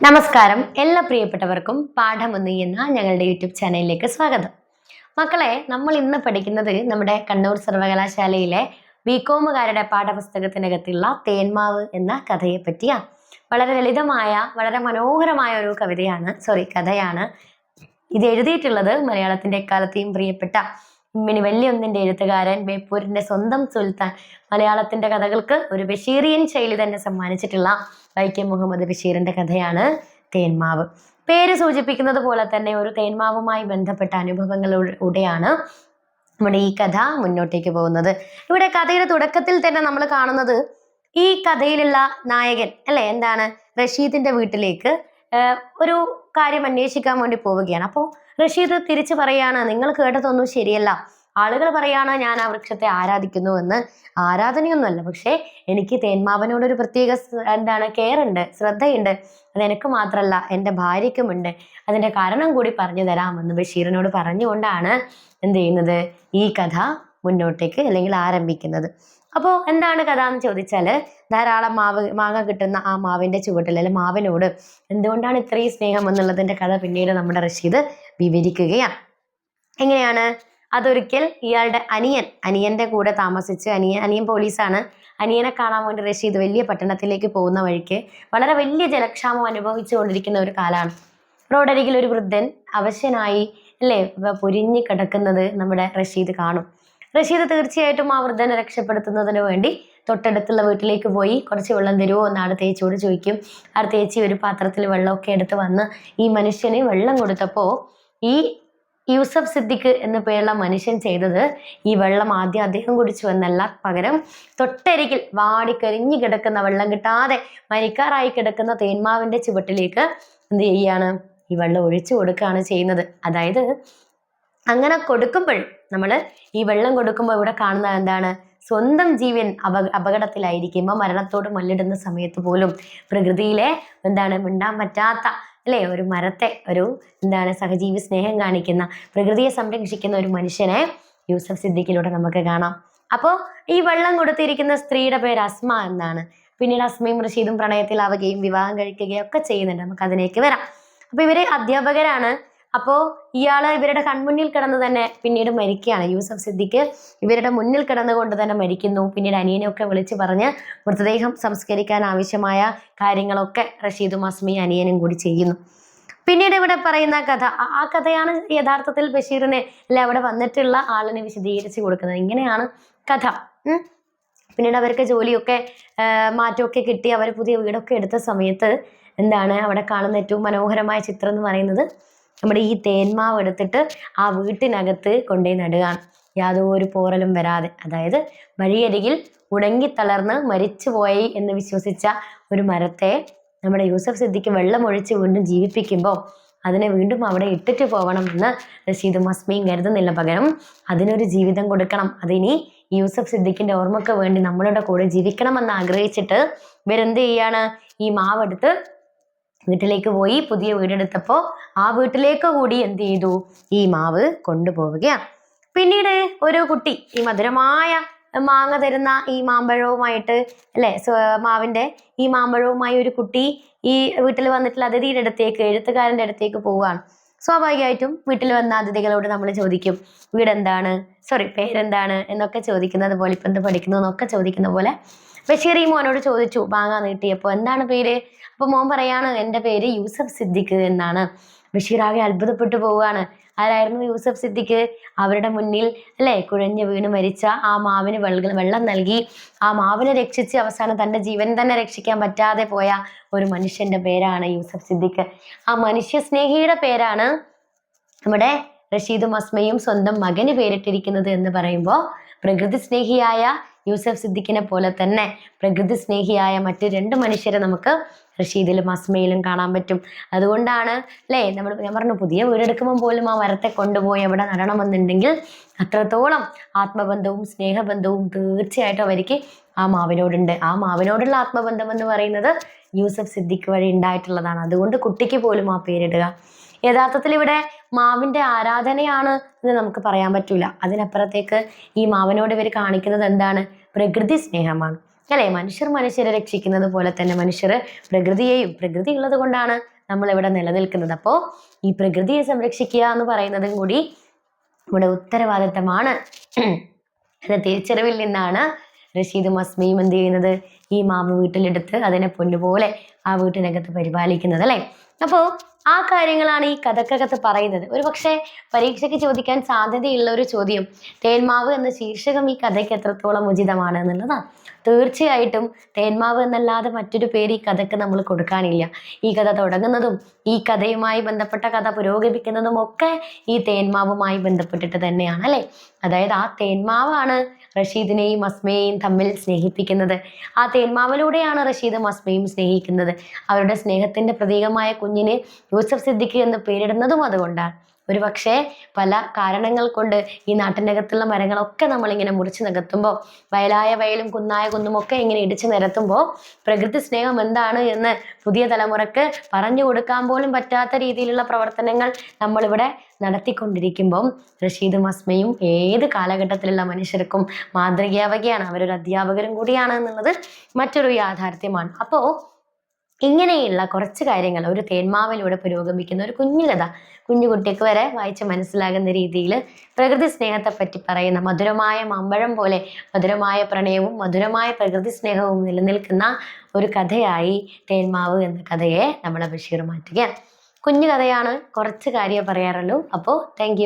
നമസ്കാരം. എല്ലാ പ്രിയപ്പെട്ടവർക്കും പാഠമൊന്നു എന്ന ഞങ്ങളുടെ യൂട്യൂബ് ചാനലിലേക്ക് സ്വാഗതം. മക്കളെ നമ്മൾ ഇന്ന് പഠിക്കുന്നത് നമ്മുടെ കണ്ണൂർ സർവകലാശാലയിലെ ബികോമുകാരുടെ പാഠപുസ്തകത്തിനകത്തുള്ള തേന്മാവ് എന്ന കഥയെ പറ്റിയ വളരെ ലളിതമായ വളരെ മനോഹരമായ ഒരു കവിതയാണ് സോറി കഥയാണ് ഇത് എഴുതിയിട്ടുള്ളത് മലയാളത്തിന്റെ എക്കാലത്തെയും പ്രിയപ്പെട്ട ഉമ്മിണി വല്യൊന്നിന്റെ എഴുത്തുകാരൻ ബേപ്പൂരിന്റെ സ്വന്തം സുൽത്താൻ. മലയാളത്തിന്റെ കഥകൾക്ക് ഒരു ബഷീറിയൻ ശൈലി തന്നെ സമ്മാനിച്ചിട്ടുള്ള വൈക്കം മുഹമ്മദ് ബഷീറിന്റെ കഥയാണ് തേന്മാവ്. പേര് സൂചിപ്പിക്കുന്നത് പോലെ തന്നെ ഒരു തേന്മാവുമായി ബന്ധപ്പെട്ട അനുഭവങ്ങളിലൂടെയാണ് നമ്മുടെ ഈ കഥ മുന്നോട്ടേക്ക് പോകുന്നത്. ഇവിടെ കഥയുടെ തുടക്കത്തിൽ തന്നെ നമ്മൾ കാണുന്നത് ഈ കഥയിലുള്ള നായകൻ അല്ലെ? എന്താണ്? റഷീദിന്റെ വീട്ടിലേക്ക് ഒരു കാര്യം അന്വേഷിക്കാൻ വേണ്ടി പോവുകയാണ്. അപ്പോൾ റഷീദ് തിരിച്ചു പറയാണ് നിങ്ങൾ കേട്ടതൊന്നും ശരിയല്ല. ആളുകൾ പറയാണ് ഞാൻ ആ വൃക്ഷത്തെ ആരാധിക്കുന്നു എന്ന്. ആരാധനയൊന്നുമല്ല പക്ഷേ എനിക്ക് തേന്മാവനോടൊരു പ്രത്യേക സ്- എന്താണ് കെയർ ഉണ്ട് ശ്രദ്ധയുണ്ട്. അത് എനിക്ക് മാത്രമല്ല എന്റെ ഭാര്യയ്ക്കുമുണ്ട് അതിന്റെ കാരണം കൂടി പറഞ്ഞു തരാമെന്ന് ബഷീറിനോട് പറഞ്ഞുകൊണ്ടാണ് എന്ത് ചെയ്യുന്നത് ഈ കഥ മുന്നോട്ടേക്ക് അല്ലെങ്കിൽ ആരംഭിക്കുന്നത്. അപ്പോൾ എന്താണ് കഥ എന്ന് ചോദിച്ചാൽ ധാരാളം മാവ് മാങ്ങ കിട്ടുന്ന ആ മാവിന്റെ ചുവട്ടിൽ അല്ലെങ്കിൽ മാവിനോട് എന്തുകൊണ്ടാണ് ഇത്രയും സ്നേഹം എന്നുള്ളതിന്റെ കഥ പിന്നീട് നമ്മുടെ റഷീദ് വിവരിക്കുകയാണ്. എങ്ങനെയാണ്? അതൊരിക്കൽ ഇയാളുടെ അനിയൻ അനിയന്റെ കൂടെ താമസിച്ച് അനിയൻ അനിയൻ പോലീസാണ്. അനിയനെ കാണാൻ വേണ്ടി റഷീദ് വലിയ പട്ടണത്തിലേക്ക് പോകുന്ന വഴിക്ക് വളരെ വലിയ ജലക്ഷാമം അനുഭവിച്ചു കൊണ്ടിരിക്കുന്ന ഒരു കാലമാണ്. റോഡരികിൽ ഒരു വൃദ്ധൻ അവശനായി അല്ലേ പൊരിഞ്ഞു കിടക്കുന്നത് നമ്മുടെ റഷീദ് കാണും. റഷീദ് തീർച്ചയായിട്ടും ആ വൃദ്ധനെ രക്ഷപ്പെടുത്തുന്നതിന് വേണ്ടി തൊട്ടടുത്തുള്ള വീട്ടിലേക്ക് പോയി. കുറച്ച് വെള്ളം തരുമോ എന്ന് ആട് തേച്ചിയോട് ചോദിക്കും. ആ തേച്ചി ഒരു പാത്രത്തിൽ വെള്ളമൊക്കെ എടുത്ത് വന്ന് ഈ മനുഷ്യന് വെള്ളം കൊടുത്തപ്പോൾ ഈ യൂസഫ് സിദ്ദിഖ് എന്ന പേരുള്ള മനുഷ്യൻ ചെയ്തത് ഈ വെള്ളം ആദ്യം അദ്ദേഹം കുടിച്ചു എന്നല്ല. പകരം തൊട്ടരികിൽ വാടിക്കരിഞ്ഞു കിടക്കുന്ന വെള്ളം കിട്ടാതെ മരിക്കാറായി കിടക്കുന്ന തേന്മാവിന്റെ ചുവട്ടിലേക്ക് എന്ത് ചെയ്യാണ്? ഈ വെള്ളം ഒഴിച്ചു കൊടുക്കുകയാണ് ചെയ്യുന്നത്. അതായത് അങ്ങനെ കൊടുക്കുമ്പോൾ നമ്മൾ ഈ വെള്ളം കൊടുക്കുമ്പോൾ ഇവിടെ കാണുന്നത് എന്താണ്? സ്വന്തം ജീവൻ അപ അപകടത്തിലായിരിക്കുമ്പോൾ മരണത്തോട് മല്ലിടുന്ന സമയത്ത് പോലും പ്രകൃതിയിലെ എന്താണ് മിണ്ടാൻ പറ്റാത്ത അല്ലേ? ഒരു മരത്തെ ഒരു എന്താണ് സഹജീവി സ്നേഹം കാണിക്കുന്ന പ്രകൃതിയെ സംരക്ഷിക്കുന്ന ഒരു മനുഷ്യനെ യൂസഫ് സിദ്ദിഖിലൂടെ നമുക്ക് കാണാം. അപ്പോൾ ഈ വെള്ളം കൊടുത്തിരിക്കുന്ന സ്ത്രീയുടെ പേര് അസ്മ എന്നാണ്. പിന്നീട് അസ്മയും റഷീദും പ്രണയത്തിലാവുകയും വിവാഹം കഴിക്കുകയും ഒക്കെ ചെയ്യുന്നുണ്ട്. നമുക്ക് അതിലേക്ക് വരാം. അപ്പൊ ഇവർ അധ്യാപകരാണ്. അപ്പോൾ ഇയാൾ ഇവരുടെ കൺമുന്നിൽ കിടന്ന് തന്നെ പിന്നീട് മരിക്കുകയാണ്. യൂസഫ് സിദ്ദിഖ് ഇവരുടെ മുന്നിൽ കിടന്നുകൊണ്ട് തന്നെ മരിക്കുന്നു. പിന്നീട് അനിയനെയൊക്കെ വിളിച്ചു പറഞ്ഞ് മൃതദേഹം സംസ്കരിക്കാൻ ആവശ്യമായ കാര്യങ്ങളൊക്കെ റഷീദും മാസ്മി അനിയനും കൂടി ചെയ്യുന്നു. പിന്നീട് ഇവിടെ പറയുന്ന കഥ ആ- കഥയാണ് യഥാർത്ഥത്തിൽ ബഷീറിനെ അല്ലെ അവിടെ വന്നിട്ടുള്ള ആളിനെ വിശദീകരിച്ച് കൊടുക്കുന്നത്. ഇങ്ങനെയാണ് കഥ. പിന്നീട് അവർക്ക് ജോലിയൊക്കെ മാറ്റമൊക്കെ കിട്ടി. അവർ പുതിയ വീടൊക്കെ എടുത്ത സമയത്ത് എന്താണ് അവിടെ കാണുന്ന ഏറ്റവും മനോഹരമായ ചിത്രം എന്ന് പറയുന്നത് നമ്മുടെ ഈ തേന്മാവ് എടുത്തിട്ട് ആ വീട്ടിനകത്ത് കൊണ്ടേ നടുക. യാതൊരു പോറലും വരാതെ. അതായത് വഴിയരികിൽ ഉണങ്ങിത്തളർന്ന് മരിച്ചുപോയി എന്ന് വിശ്വസിച്ച ഒരു മരത്തെ നമ്മുടെ യൂസഫ് സിദ്ദിക്ക് വെള്ളമൊഴിച്ച് വീണ്ടും ജീവിപ്പിക്കുമ്പോൾ അതിനെ വീണ്ടും അവിടെ ഇട്ടിട്ട് പോകണമെന്ന് റഷീദും അസ്മയും കരുതുന്നില്ല. പകരം അതിനൊരു ജീവിതം കൊടുക്കണം. അതിനി യൂസഫ് സിദ്ദിഖിന്റെ ഓർമ്മക്ക് വേണ്ടി നമ്മളുടെ കൂടെ ജീവിക്കണമെന്ന് ആഗ്രഹിച്ചിട്ട് ഇവരെന്ത് ചെയ്യാണ്? ഈ മാവെടുത്ത് വീട്ടിലേക്ക് പോയി പുതിയ വീടെടുത്തപ്പോൾ ആ വീട്ടിലേക്ക് കൂടി എന്ത് ചെയ്തു? ഈ മാവ് കൊണ്ടുപോവുകയാണ് പിന്നീട് ഒരു കുട്ടി ഈ മധുരമായ മാങ്ങ തരുന്ന ഈ മാമ്പഴവുമായിട്ട് അല്ലെ? മാവിന്റെ ഈ മാമ്പഴവുമായി ഒരു കുട്ടി ഈ വീട്ടിൽ വന്നിട്ടുള്ള അതിഥിയുടെ അടുത്തേക്ക് എഴുത്തുകാരന്റെ അടുത്തേക്ക് പോവുകയാണ്. സ്വാഭാവികമായിട്ടും വീട്ടിൽ വന്ന അതിഥികളോട് നമ്മൾ ചോദിക്കും വീടെന്താണ്? സോറി പേരെന്താണ്? എന്നൊക്കെ ചോദിക്കുന്നത് പോലെ ഇപ്പം എന്ത് പഠിക്കുന്നു എന്നൊക്കെ ചോദിക്കുന്ന പോലെ. ബഷീർ ഈ മോനോട് ചോദിച്ചു മാങ്ങ നീട്ടിയപ്പോൾ എന്താണ് പേര്? അപ്പോൾ മോൻ പറയാണ് എന്റെ പേര് യൂസഫ് സിദ്ദിഖ് എന്നാണ്. ബഷീർ ആകെ അത്ഭുതപ്പെട്ടു പോവുകയാണ്. ആരായിരുന്നു യൂസഫ് സിദ്ദിഖ്? അവരുടെ മുന്നിൽ അല്ലെ? കുഴഞ്ഞു വീണ് മരിച്ച ആ മാവിന് വെള്ളം നൽകി. ആ മാവിനെ രക്ഷിച്ച് അവസാനം തന്റെ ജീവൻ തന്നെ രക്ഷിക്കാൻ പറ്റാതെ പോയ ഒരു മനുഷ്യന്റെ പേരാണ് യൂസഫ് സിദ്ദിഖ്. ആ മനുഷ്യ സ്നേഹിയുടെ പേരാണ് നമ്മുടെ റഷീദും അസ്മയും സ്വന്തം മകന് പേരിട്ടിരിക്കുന്നത് എന്ന് പറയുമ്പോൾ പ്രകൃതി സ്നേഹിയായ യൂസഫ് സിദ്ദിഖിനെ പോലെ തന്നെ പ്രകൃതി സ്നേഹിയായ മറ്റ് രണ്ട് മനുഷ്യരെ നമുക്ക് റഷീദിലും അസ്മയിലും കാണാൻ പറ്റും. അതുകൊണ്ടാണ് അല്ലേ നമ്മൾ ഞാൻ പറഞ്ഞു പുതിയ വീടെടുക്കുമ്പോൾ പോലും ആ മരത്തെ കൊണ്ടുപോയി അവിടെ നടണമെന്നുണ്ടെങ്കിൽ അത്രത്തോളം ആത്മബന്ധവും സ്നേഹബന്ധവും തീർച്ചയായിട്ടും അവർക്ക് ആ മാവിനോടുണ്ട്. ആ മാവിനോടുള്ള ആത്മബന്ധം എന്ന് പറയുന്നത് യൂസഫ് സിദ്ദിഖ് വഴി ഉണ്ടായിട്ടുള്ളതാണ്. അതുകൊണ്ട് കുട്ടിക്ക് പോലും ആ പേരിടുക. യഥാർത്ഥത്തിൽ ഇവിടെ മാവിന്റെ ആരാധനയാണ് എന്ന് നമുക്ക് പറയാൻ പറ്റൂല. അതിനപ്പുറത്തേക്ക് ഈ മാവനോട് ഇവർ കാണിക്കുന്നത് എന്താണ്? പ്രകൃതി സ്നേഹമാണ്. അല്ലെ? മനുഷ്യർ മനുഷ്യരെ രക്ഷിക്കുന്നത് പോലെ തന്നെ മനുഷ്യർ പ്രകൃതിയെയും പ്രകൃതി ഉള്ളത് കൊണ്ടാണ് നമ്മൾ ഇവിടെ നിലനിൽക്കുന്നത്. അപ്പോൾ ഈ പ്രകൃതിയെ സംരക്ഷിക്കുക എന്ന് പറയുന്നതും കൂടി നമ്മുടെ ഉത്തരവാദിത്തമാണ്. എന്ന തിരിച്ചറിവിൽ നിന്നാണ് റഷീദും അസ്മിയും എന്ത് ചെയ്യുന്നത്? ഈ മാവ് വീട്ടിലെടുത്ത് അതിനെ പൊന്നുപോലെ ആ വീട്ടിനകത്ത് പരിപാലിക്കുന്നത് അല്ലേ? അപ്പോൾ ആ കാര്യങ്ങളാണ് ഈ കഥക്കകത്ത് പറയുന്നത്. ഒരു പക്ഷേ പരീക്ഷയ്ക്ക് ചോദിക്കാൻ സാധ്യതയുള്ള ഒരു ചോദ്യം തേന്മാവ് എന്ന ശീർഷകം ഈ കഥയ്ക്ക് എത്രത്തോളം ഉചിതമാണ് എന്നുള്ളതാണ് തീർച്ചയായിട്ടും തേന്മാവ് എന്നല്ലാതെ മറ്റൊരു പേര് ഈ കഥയ്ക്ക് നമ്മൾ കൊടുക്കാനില്ല. ഈ കഥ തുടങ്ങുന്നതും ഈ കഥയുമായി ബന്ധപ്പെട്ട കഥ പുരോഗമിക്കുന്നതും ഒക്കെ ഈ തേന്മാവുമായി ബന്ധപ്പെട്ടിട്ട് തന്നെയാണ് അല്ലേ അതായത് ആ തേന്മാവാണ് റഷീദിനെയും അസ്മയെയും തമ്മിൽ സ്നേഹിപ്പിക്കുന്നത്. ആ തേന്മാവിലൂടെയാണ് റഷീദും അസ്മയും സ്നേഹിക്കുന്നത്. അവരുടെ സ്നേഹത്തിന്റെ പ്രതീകമായ കുഞ്ഞിന് യൂസഫ് സിദ്ദിഖ് എന്ന് പേരിടുന്നതും അതുകൊണ്ടാണ്. ഒരു പക്ഷേ പല കാരണങ്ങൾ കൊണ്ട് ഈ നാട്ടിനകത്തുള്ള മരങ്ങളൊക്കെ നമ്മളിങ്ങനെ മുറിച്ച് നികത്തുമ്പോൾ വയലായ വയലും കുന്നായ കുന്നും ഒക്കെ ഇങ്ങനെ ഇടിച്ചു നിരത്തുമ്പോൾ പ്രകൃതി സ്നേഹം എന്താണ് എന്ന് പുതിയ തലമുറയ്ക്ക് പറഞ്ഞു കൊടുക്കാൻ പോലും പറ്റാത്ത രീതിയിലുള്ള പ്രവർത്തനങ്ങൾ നമ്മളിവിടെ നടത്തിക്കൊണ്ടിരിക്കുമ്പം റഷീദും അസ്മയും ഏത് കാലഘട്ടത്തിലുള്ള മനുഷ്യർക്കും മാതൃകയാവുകയാണ്. അവരൊരു അധ്യാപകരും കൂടിയാണ് എന്നുള്ളത് മറ്റൊരു യാഥാർത്ഥ്യമാണ്. അപ്പോൾ ഇങ്ങനെയുള്ള കുറച്ച് കാര്യങ്ങൾ ഒരു തേന്മാവിലൂടെ പുരോഗമിക്കുന്ന ഒരു കുഞ്ഞു കഥ കുഞ്ഞു കുട്ടിക്ക് വരെ വായിച്ച് മനസ്സിലാകുന്ന രീതിയിൽ പ്രകൃതി സ്നേഹത്തെ പറ്റി പറയുന്ന മധുരമായ മമ്പഴം പോലെ മധുരമായ പ്രണയവും മധുരമായ പ്രകൃതി സ്നേഹവും നിലനിൽക്കുന്ന ഒരു കഥയായി തേന്മാവ് എന്ന കഥയെ നമ്മളെ ബഷീർ മാറ്റുകയാണ്. കുഞ്ഞു കഥയാണ് കുറച്ച് കാര്യമേ പറയാറുള്ളൂ. അപ്പോൾ താങ്ക്